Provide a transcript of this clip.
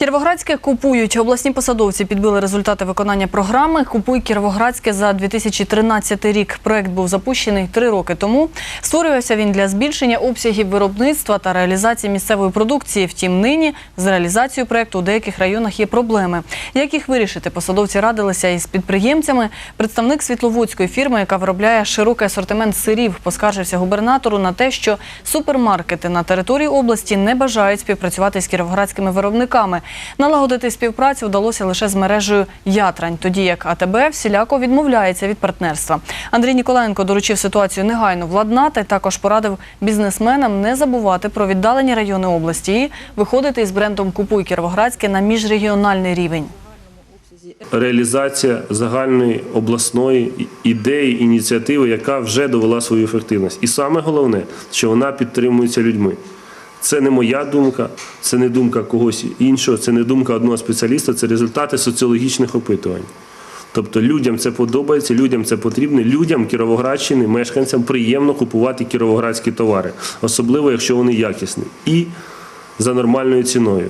Кіровоградське купують. Обласні посадовці підбили результати виконання програми Купуй Кіровоградське за 2013 рік. Проект був запущений три роки тому. Створювався він для збільшення обсягів виробництва та реалізації місцевої продукції. Втім, нині з реалізацією проекту у деяких районах є проблеми. Як їх вирішити, посадовці радилися із підприємцями. Представник світловодської фірми, яка виробляє широкий асортимент сирів, поскаржився губернатору на те, що супермаркети на території області не бажають співпрацювати з кіровоградськими виробниками. Налагодити співпрацю вдалося лише з мережею Ятрань, тоді як АТБ всіляко відмовляється від партнерства. Андрій Ніколаєнко доручив ситуацію негайно владнати. Також порадив бізнесменам не забувати про віддалені райони області і виходити із брендом Купуй Кіровоградське на міжрегіональний рівень. реалізація загальної обласної ідеї, ініціативи, яка вже довела свою ефективність. І саме головне, що вона підтримується людьми. Це не моя думка, це не думка когось іншого, це не думка одного спеціаліста, це результати соціологічних опитувань. Тобто людям це подобається, людям це потрібно, людям Кіровоградщини, мешканцям приємно купувати кіровоградські товари, особливо якщо вони якісні і за нормальною ціною.